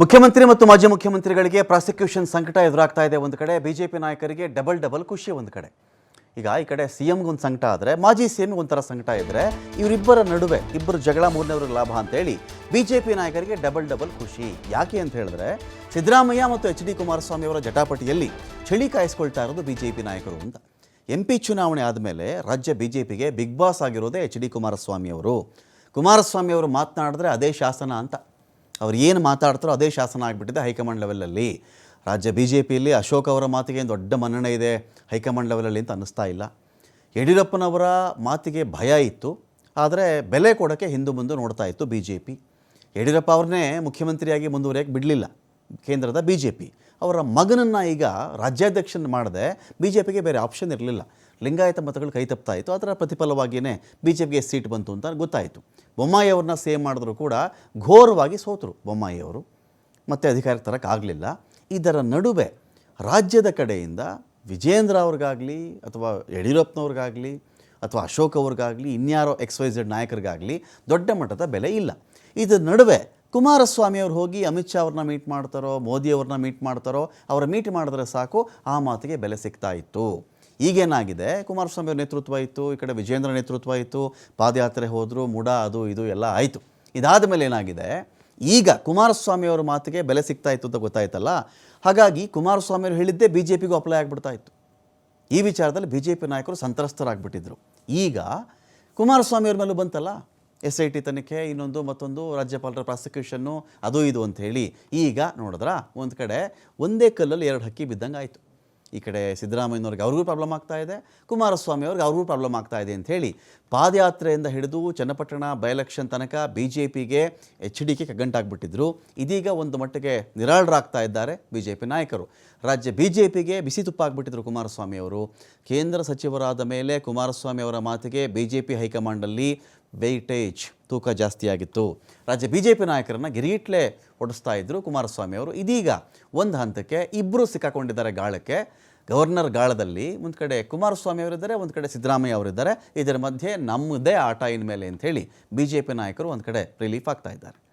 ಮುಖ್ಯಮಂತ್ರಿ ಮತ್ತು ಮಾಜಿ ಮುಖ್ಯಮಂತ್ರಿಗಳಿಗೆ ಪ್ರಾಸಿಕ್ಯೂಷನ್ ಸಂಕಟ ಎದುರಾಗ್ತಾ ಇದೆ. ಒಂದು ಕಡೆ ಬಿಜೆಪಿ ನಾಯಕರಿಗೆ ಡಬಲ್ ಡಬಲ್ ಖುಷಿ, ಒಂದು ಕಡೆ. ಈಗ ಈ ಕಡೆ ಸಿ ಒಂದು ಸಂಕಟ ಆದರೆ, ಮಾಜಿ ಸಿ ಎಂಗೆ ಒಂಥರ ಸಂಕಟ ಇದ್ದರೆ ಇವರಿಬ್ಬರ ನಡುವೆ ಇಬ್ಬರು ಜಗಳ ಮೂರನೇವ್ರಿಗೆ ಲಾಭ ಅಂತೇಳಿ ಬಿ ಜೆ ಪಿ ನಾಯಕರಿಗೆ ಡಬಲ್ ಡಬಲ್ ಖುಷಿ. ಯಾಕೆ ಅಂತ ಹೇಳಿದ್ರೆ, ಸಿದ್ದರಾಮಯ್ಯ ಮತ್ತು ಎಚ್ ಡಿ ಕುಮಾರಸ್ವಾಮಿ ಅವರ ಜಟಾಪಟಿಯಲ್ಲಿ ಚಳಿ ಕಾಯಿಸ್ಕೊಳ್ತಾ ಇರೋದು ಬಿ ಜೆ ಪಿ ನಾಯಕರು ಅಂತ. ಎಂ ಪಿ ಚುನಾವಣೆ ಆದಮೇಲೆ ರಾಜ್ಯ ಬಿ ಜೆ ಪಿಗೆ ಬಿಗ್ ಬಾಸ್ ಆಗಿರೋದೇ ಎಚ್ ಡಿ ಕುಮಾರಸ್ವಾಮಿ ಅವರು. ಕುಮಾರಸ್ವಾಮಿ ಅವರು ಮಾತನಾಡಿದ್ರೆ ಅದೇ ಶಾಸನ ಅಂತ. ಅವ್ರು ಏನು ಮಾತಾಡ್ತಾರೋ ಅದೇ ಶಾಸನ ಆಗಿಬಿಟ್ಟಿದೆ ಹೈಕಮಾಂಡ್ ಲೆವೆಲಲ್ಲಿ. ರಾಜ್ಯ ಬಿ ಜೆ ಪಿಯಲ್ಲಿ ಅಶೋಕ್ ಅವರ ಮಾತಿಗೆ ದೊಡ್ಡ ಮನ್ನಣೆ ಇದೆ ಹೈಕಮಾಂಡ್ ಲೆವೆಲಲ್ಲಿ ಅಂತ ಅನ್ನಿಸ್ತಾ ಇಲ್ಲ. ಯಡಿಯೂರಪ್ಪನವರ ಮಾತಿಗೆ ಭಯ ಇತ್ತು, ಆದರೆ ಬೆಲೆ ಕೊಡೋಕ್ಕೆ ಹಿಂದೆ ಮುಂದೆ ನೋಡ್ತಾ ಇತ್ತು ಬಿ ಜೆ ಪಿ ಯಡಿಯೂರಪ್ಪ ಅವ್ರನ್ನೇ ಮುಖ್ಯಮಂತ್ರಿಯಾಗಿ ಮುಂದುವರಿಯೋಕ್ಕೆ ಬಿಡಲಿಲ್ಲ. ಕೇಂದ್ರದ ಬಿ ಜೆ ಪಿ ಅವರ ಮಗನನ್ನು ಈಗ ರಾಜ್ಯಾಧ್ಯಕ್ಷನ ಮಾಡದೆ ಬಿ ಜೆ ಪಿಗೆ ಬೇರೆ ಆಪ್ಷನ್ ಇರಲಿಲ್ಲ. ಲಿಂಗಾಯತ ಮತಗಳು ಕೈ ತಪ್ತಾ ಇತ್ತು. ಅದರ ಪ್ರತಿಫಲವಾಗಿಯೇ ಬಿ ಜೆ ಪಿಗೆ ಸೀಟ್ ಬಂತು ಅಂತ ಗೊತ್ತಾಯಿತು. ಬೊಮ್ಮಾಯಿ ಅವ್ರನ್ನ ಸೇವ್ ಮಾಡಿದ್ರು ಕೂಡ ಘೋರವಾಗಿ ಸೋತರು ಬೊಮ್ಮಾಯಿ ಅವರು. ಮತ್ತೆ ಅಧಿಕಾರಕ್ಕೆ ತರೋಕ್ಕಾಗಲಿಲ್ಲ ಇದರ ನಡುವೆ ರಾಜ್ಯದ ಕಡೆಯಿಂದ ವಿಜೇಂದ್ರ ಅವ್ರಿಗಾಗಲಿ ಅಥವಾ ಯಡಿಯೂರಪ್ಪನವ್ರಿಗಾಗಲಿ ಅಥವಾ ಅಶೋಕ್ ಅವ್ರಿಗಾಗಲಿ ಇನ್ಯಾರೋ ಎಕ್ಸ್ ವೈ ಝೆಡ್ ನಾಯಕರಿಗಾಗಲಿ ದೊಡ್ಡ ಮಟ್ಟದ ಬೆಲೆ ಇಲ್ಲ. ಇದರ ನಡುವೆ ಕುಮಾರಸ್ವಾಮಿ ಅವ್ರು ಹೋಗಿ ಅಮಿತ್ ಶಾ ಅವ್ರನ್ನ ಮೀಟ್ ಮಾಡ್ತಾರೋ, ಮೋದಿ ಅವ್ರನ್ನ ಮೀಟ್ ಮಾಡ್ತಾರೋ, ಅವರ ಮೀಟ್ ಮಾಡಿದ್ರೆ ಸಾಕು, ಆ ಮಾತಿಗೆ ಬೆಲೆ ಸಿಗ್ತಾ ಇತ್ತು. ಈಗೇನಾಗಿದೆ? ಕುಮಾರಸ್ವಾಮಿ ಅವ್ರ ನೇತೃತ್ವ ಇತ್ತು, ಈ ಕಡೆ ವಿಜೇಂದ್ರ ನೇತೃತ್ವ ಇತ್ತು, ಪಾದಯಾತ್ರೆ ಹೋದರು, ಮುಡ, ಅದು, ಇದು ಎಲ್ಲ ಆಯಿತು. ಇದಾದ ಮೇಲೆ ಏನಾಗಿದೆ? ಈಗ ಕುಮಾರಸ್ವಾಮಿ ಅವರ ಮಾತಿಗೆ ಬೆಲೆ ಸಿಗ್ತಾ ಇತ್ತು ಅಂತ ಗೊತ್ತಾಯ್ತಲ್ಲ? ಹಾಗಾಗಿ ಕುಮಾರಸ್ವಾಮಿ ಅವರು ಹೇಳಿದ್ದೇ ಬಿ ಜೆ ಪಿಗೂ ಅಪ್ಲೈ ಆಗಿಬಿಡ್ತಾ ಇತ್ತು. ಈ ವಿಚಾರದಲ್ಲಿ ಬಿ ಜೆ ಪಿ ನಾಯಕರು ಸಂತ್ರಸ್ತರಾಗ್ಬಿಟ್ಟಿದ್ರು. ಈಗ ಕುಮಾರಸ್ವಾಮಿ ಅವ್ರ ಮೇಲೂ ಬಂತಲ್ಲ? ಎಸ್ ಐ ಟಿ ತನಿಖೆ, ಇನ್ನೊಂದು ಮತ್ತೊಂದು ರಾಜ್ಯಪಾಲರ ಪ್ರಾಸಿಕ್ಯೂಷನ್ನು, ಅದು ಇದು ಅಂತ ಹೇಳಿ ಈಗ ನೋಡಿದ್ರ, ಒಂದು ಕಡೆ ಒಂದೇ ಕಲ್ಲಲ್ಲಿ ಎರಡು ಹಕ್ಕಿ ಬಿದ್ದಂಗೆ ಆಯಿತು. ಈ ಕಡೆ ಸಿದ್ದರಾಮಯ್ಯನವ್ರಿಗೆ ಅವ್ರಿಗೂ ಪ್ರಾಬ್ಲಮ್ ಆಗ್ತಾ ಇದೆ, ಕುಮಾರಸ್ವಾಮಿ ಅವ್ರಿಗೆ ಅವ್ರಿಗೂ ಪ್ರಾಬ್ಲಮ್ ಆಗ್ತಾ ಇದೆ ಅಂತ ಹೇಳಿ ಪಾದಯಾತ್ರೆಯಿಂದ ಹಿಡಿದು ಚನ್ನಪಟ್ಟಣ ಬೈ ಎಲೆಕ್ಷನ್ ತನಕ ಬಿ ಜೆ ಪಿಗೆ ಎಚ್ ಡಿ ಕೆ ಕಗ್ಗಂಟಾಗ್ಬಿಟ್ಟಿದ್ರು. ಇದೀಗ ಒಂದು ಮಟ್ಟಿಗೆ ನಿರಾಳರಾಗ್ತಾ ಇದ್ದಾರೆ ಬಿ ಜೆ ಪಿ ನಾಯಕರು. ರಾಜ್ಯ ಬಿ ಜೆ ಪಿಗೆ ಬಿಸಿ ತುಪ್ಪ ಆಗಿಬಿಟ್ಟಿದ್ರು ಕುಮಾರಸ್ವಾಮಿ ಅವರು. ಕೇಂದ್ರ ಸಚಿವರಾದ ಮೇಲೆ ಕುಮಾರಸ್ವಾಮಿ ಅವರ ಮಾತಿಗೆ ಬಿ ಜೆ ಪಿ ಹೈಕಮಾಂಡಲ್ಲಿ ವೆಯ್ಟೇಜ್ ತೂಕ ಜಾಸ್ತಿಯಾಗಿತ್ತು ರಾಜ್ಯ ಬಿ ಜೆ ಪಿ ನಾಯಕರನ್ನು ಗಿರಿಗಿಟ್ಲೇ ಹೊಡಿಸ್ತಾ ಇದ್ದರು ಕುಮಾರಸ್ವಾಮಿ ಅವರು. ಇದೀಗ ಒಂದು ಹಂತಕ್ಕೆ ಇಬ್ಬರು ಸಿಕ್ಕಾಕೊಂಡಿದ್ದಾರೆ ಗಾಳಕ್ಕೆ. ಗವರ್ನರ್ ಗಾಳದಲ್ಲಿ ಒಂದು ಕಡೆ ಕುಮಾರಸ್ವಾಮಿ ಅವರಿದ್ದಾರೆ, ಒಂದು ಕಡೆ ಸಿದ್ದರಾಮಯ್ಯ ಅವರಿದ್ದಾರೆ. ಇದರ ಮಧ್ಯೆ ನಮ್ಮದೇ ಆಟ ಇನ್ಮೇಲೆ ಅಂಥೇಳಿ ಬಿ ಜೆ ಪಿ ನಾಯಕರು ಒಂದು ಕಡೆ ರಿಲೀಫ್ ಆಗ್ತಾ ಇದ್ದಾರೆ.